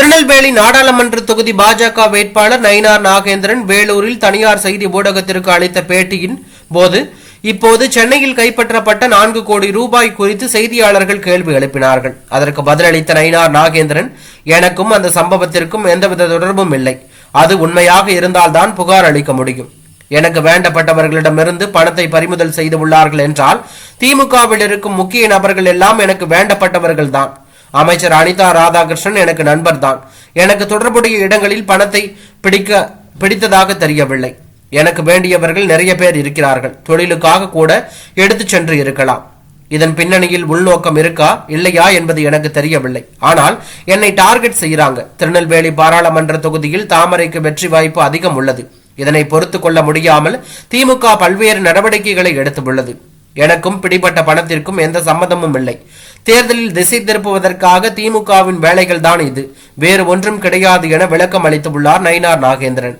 திருநெல்வேலி நாடாளுமன்ற தொகுதி பாஜக வேட்பாளர் நயினார் நாகேந்திரன் வேலூரில் தனியார் செய்தி ஊடகத்திற்கு அளித்த பேட்டியின் போது இப்போது சென்னையில் கைப்பற்றப்பட்ட நான்கு கோடி ரூபாய் குறித்து செய்தியாளர்கள் கேள்வி எழுப்பினார்கள். அதற்கு பதிலளித்த நயினார் நாகேந்திரன் எனக்கும் அந்த சம்பவத்திற்கும் எந்தவித தொடர்பும் இல்லை. அது உண்மையாக இருந்தால்தான் புகார் அளிக்க முடியும். எனக்கு வேண்டப்பட்டவர்களிடமிருந்து பணத்தை பறிமுதல் செய்து உள்ளார்கள் என்றால் திமுகவில் இருக்கும் முக்கிய நபர்கள் எல்லாம் எனக்கு வேண்டப்பட்டவர்கள் தான் அமைச்சர் அனிதா ராதாகிருஷ்ணன் எனக்கு நண்பர் தான் எனக்கு தொடர்புடைய இடங்களில் பணத்தை பிடிக்க பிடித்ததாக தெரியவில்லை. எனக்கு வேண்டியவர்கள் நிறைய பேர் இருக்கிறார்கள். தொழிலுக்காக கூட எடுத்துச் சென்று இருக்கலாம். இதன் பின்னணியில் உள்நோக்கம் இருக்கா இல்லையா என்பது எனக்கு தெரியவில்லை. ஆனால் என்னை டார்கெட் செய்கிறாங்க. திருநெல்வேலி பாராளுமன்ற தொகுதியில் தாமரைக்கு வெற்றி வாய்ப்பு அதிகம் உள்ளது. இதனை பொறுத்து கொள்ள முடியாமல் திமுக பல்வேறு நடவடிக்கைகளை எடுத்துள்ளது. எனக்கும் பிடிபட்ட பணத்திற்கும் எந்த சம்மதமும் இல்லை. தேர்தலில் திசை திருப்புவதற்காக திமுகவின் வேலைகள் தான் இது. வேறு ஒன்றும் கிடையாது என விளக்கம் அளித்துள்ளார் நயினார் நாகேந்திரன்.